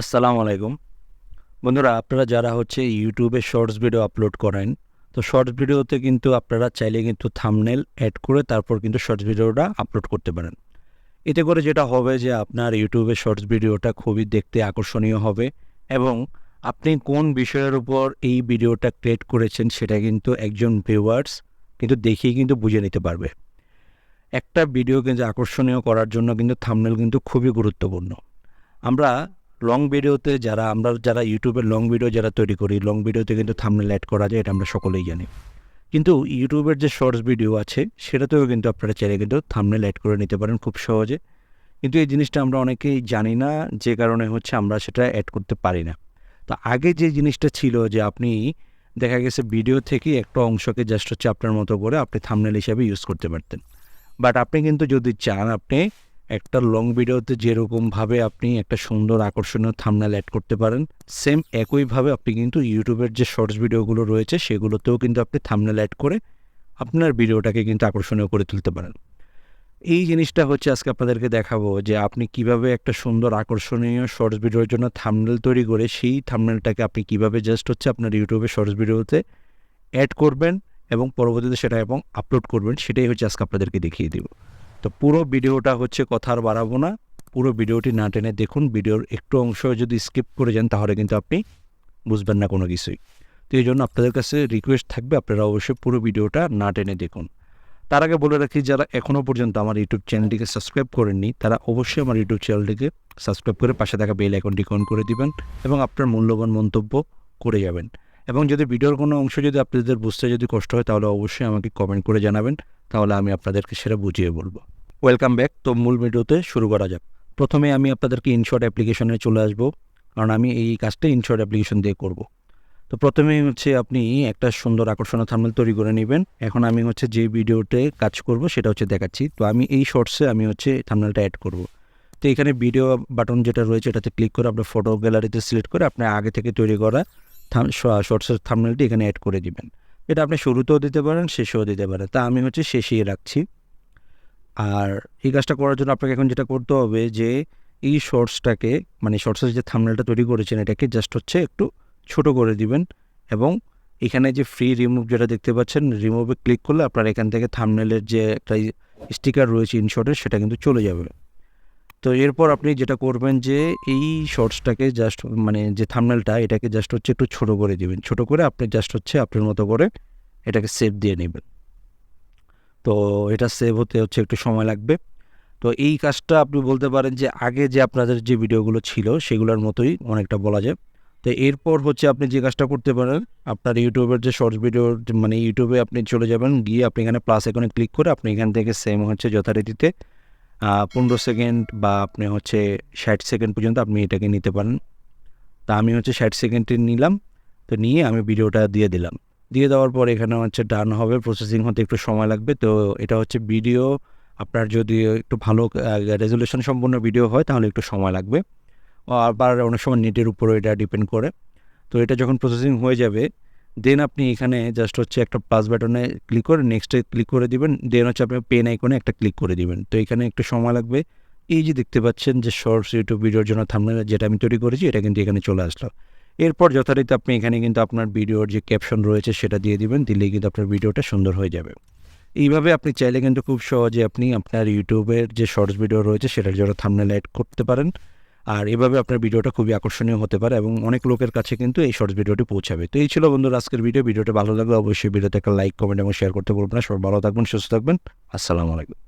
আসসালামু আলাইকুম। বন্ধুরা, আপনারা যারা হচ্ছে ইউটিউবে শর্টস ভিডিও আপলোড করেন, তো শর্টস ভিডিওতে কিন্তু আপনারা চাইলে কিন্তু থামনেল অ্যাড করে তারপর কিন্তু শর্টস ভিডিওটা আপলোড করতে পারেন। এতে করে যেটা হবে যে আপনার ইউটিউবে শর্টস ভিডিওটা খুবই দেখতে আকর্ষণীয় হবে এবং আপনি কোন বিষয়ের উপর এই ভিডিওটা ক্রিয়েট করেছেন সেটা কিন্তু একজন ভিউয়ার্স কিন্তু দেখেই কিন্তু বুঝে নিতে পারবে। একটা ভিডিও কিন্তু আকর্ষণীয় করার জন্য কিন্তু থামনেল কিন্তু খুবই গুরুত্বপূর্ণ। আমরা লং ভিডিওতে যারা, আমরা যারা ইউটিউবের লং ভিডিও যারা তৈরি করি লং ভিডিওতে কিন্তু থামনেল অ্যাড করা যায়, এটা আমরা সকলেই জানি। কিন্তু ইউটিউবের যে শর্টস ভিডিও আছে, সেটাতেও কিন্তু আপনারা চাইলে কিন্তু থামনেল অ্যাড করে নিতে পারেন খুব সহজে। কিন্তু এই জিনিসটা আমরা অনেকেই জানি না, যে কারণে হচ্ছে আমরা সেটা অ্যাড করতে পারি না। তো আগে যে জিনিসটা ছিল যে আপনি, দেখা গেছে ভিডিও থেকে একটা অংশকে জাস্ট হচ্ছে আপনার মতো করে আপনি থামনেল হিসাবে ইউজ করতে পারতেন। বাট আপনি কিন্তু যদি চান আপনি একটা লং ভিডিওতে যেরকমভাবে আপনি একটা সুন্দর আকর্ষণীয় থামনেল অ্যাড করতে পারেন সেম একইভাবে আপনি কিন্তু ইউটিউবের যে শর্টস ভিডিওগুলো রয়েছে, সেগুলোতেও কিন্তু আপনি থামনেল অ্যাড করে আপনার ভিডিওটাকে কিন্তু আকর্ষণীয় করে তুলতে পারেন। এই জিনিসটা হচ্ছে আজকে আপনাদেরকে দেখাবো যে আপনি কীভাবে একটা সুন্দর আকর্ষণীয় শর্টস ভিডিওর জন্য থামনেল তৈরি করে সেই থামনেলটাকে আপনি কীভাবে জাস্ট হচ্ছে আপনার ইউটিউবে শর্টস ভিডিওতে অ্যাড করবেন এবং পরবর্তীতে সেটা এবং আপলোড করবেন, সেটাই হচ্ছে আজকে আপনাদেরকে দেখিয়ে দেবো। তো পুরো ভিডিওটা হচ্ছে কথা আর বাড়াবো না। পুরো ভিডিওটি না টেনে দেখুন, ভিডিওর একটু অংশ যদি স্কিপ করে যান তাহলে কিন্তু আপনি বুঝবেন না কোনো কিছুই। তো এই জন্য আপনাদের কাছে রিকোয়েস্ট থাকবে, আপনারা অবশ্যই পুরো ভিডিওটা না টেনে দেখুন। তার আগে বলে রাখি, যারা এখনও পর্যন্ত আমার ইউটিউব চ্যানেলটিকে সাবস্ক্রাইব করেননি, তারা অবশ্যই আমার ইউটিউব চ্যানেলটিকে সাবস্ক্রাইব করে পাশে থাকা বেল আইকনটি অন করে দিবেন এবং আপনার মূল্যবান মন্তব্য করে যাবেন। এবং যদি ভিডিওর কোনো অংশ যদি আপনাদের বুঝতে যদি কষ্ট হয়, তাহলে অবশ্যই আমাকে কমেন্ট করে জানাবেন, তাহলে আমি আপনাদেরকে সেটা বুঝিয়ে বলব। ওয়েলকাম ব্যাক তো মূল ভিডিওতে শুরু করা যাক। প্রথমে আমি আপনাদেরকে ইনশর্ট অ্যাপ্লিকেশনে চলে আসব, কারণ আমি এই কাজটা ইনশর্ট অ্যাপ্লিকেশন দিয়ে করব। তো প্রথমেই হচ্ছে আপনি একটা সুন্দর আকর্ষণীয় থামনেল তৈরি করে নেবেন। এখন আমি হচ্ছে যে ভিডিওতে কাজ করব সেটা হচ্ছে দেখাচ্ছি। তো আমি এই শর্টসে আমি হচ্ছে থামনেলটা অ্যাড করব। তো এখানে ভিডিও বাটন যেটা রয়েছে এটাতে ক্লিক করে আপনার ফটো গ্যালারিতে সিলেক্ট করে আপনি আগে থেকে তৈরি করা শর্টসের থামনেলটি এখানে অ্যাড করে দিবেন। এটা আপনি শুরুতেও দিতে পারেন, শেষেও দিতে পারেন। তা আমি হচ্ছে শেষেই রাখছি। আর এই কাজটা করার জন্য আপনাকে এখন যেটা করতে হবে যে, এই শর্টসটাকে মানে শর্টসের যে থামনেলটা তৈরি করেছেন, এটাকে জাস্ট হচ্ছে একটু ছোট করে দিবেন এবং এখানে যে ফ্রি রিমুভ যেটা দেখতে পাচ্ছেন রিমুভে ক্লিক করলে আপনার এখান থেকে থামনেলের যে একটা স্টিকার রয়েছে ইনশর্টের সেটা কিন্তু চলে যাবে। তো এরপর আপনি যেটা করবেন যে, এই শর্টসটাকে জাস্ট মানে যে থামনেলটা এটাকে জাস্ট হচ্ছে একটু ছোট করে দিবেন। ছোট করে আপনি জাস্ট হচ্ছে আপনার মতো করে এটাকে সেভ দিয়ে নেবেন। তো এটা সেভ হতে হচ্ছে একটু সময় লাগবে। তো এই কাজটা আপনি বলতে পারেন যে আগে যে আপনাদের যে ভিডিওগুলো ছিল সেগুলোর মতোই অনেকটা বলা যায়। তো এরপর হচ্ছে আপনি যে কাজটা করতে পারেন, আপনার ইউটিউবের যে শর্টস ভিডিও মানে ইউটিউবে আপনি চলে যাবেন, গিয়ে আপনি এখানে প্লাস এখানে ক্লিক করে আপনি এখান থেকে সেম হচ্ছে যথারীতিতে পনেরো সেকেন্ড বা আপনি হচ্ছে ষাট সেকেন্ড পর্যন্ত আপনি এটাকে নিতে পারেন। তা আমি হচ্ছে ষাট সেকেন্ডে নিলাম, তো নিয়ে আমি ভিডিওটা দিয়ে দিলাম। দিয়ে দেওয়ার পর এখানে হচ্ছে ডান হবে প্রসেসিং হতে একটু সময় লাগবে। তো এটা হচ্ছে ভিডিও আপনার যদি একটু ভালো রেজলিউশন সম্পন্ন ভিডিও হয়, তাহলে একটু সময় লাগবে। আবার অনেক সময় নেটের উপরও এটা ডিপেন্ড করে। তো এটা যখন প্রসেসিং হয়ে যাবে দেন আপনি এখানে জাস্ট হচ্ছে একটা প্লাস বাটনে ক্লিক করে নেক্সটে ক্লিক করে দিবেন। দেন হচ্ছে আপনি পেন আইকনে একটা ক্লিক করে দিবেন। তো এখানে একটু সময় লাগবে। এই যে দেখতে পাচ্ছেন যে শর্টস ইউটিউব ভিডিওর জন্য থামনে যেটা আমি তৈরি করেছি, এটা কিন্তু এখানে চলে আসলো। এরপর যথারীতি আপনি এখানে কিন্তু আপনার ভিডিওর যে ক্যাপশন রয়েছে সেটা দিয়ে দিবেন, দিলেই কিন্তু আপনার ভিডিওটা সুন্দর হয়ে যাবে। এইভাবে আপনি চাইলে কিন্তু খুব সহজে আপনি আপনার ইউটিউবের যে শর্টস ভিডিও রয়েছে সেটার জন্য থামনেল অ্যাড করতে পারেন। আর এভাবে আপনার ভিডিওটা খুবই আকর্ষণীয় হতে পারে এবং অনেক লোকের কাছে কিন্তু এই শর্টস ভিডিওটি পৌঁছাবে। তো এই ছিল বন্ধুরা আজকের ভিডিও ভিডিওটা ভালো লাগলে অবশ্যই ভিডিওতে একটা লাইক কমেন্ট এবং শেয়ার করতে বলবেন না। সবাই ভালো থাকবেন, সুস্থ থাকবেন। আসসালামু আলাইকুম।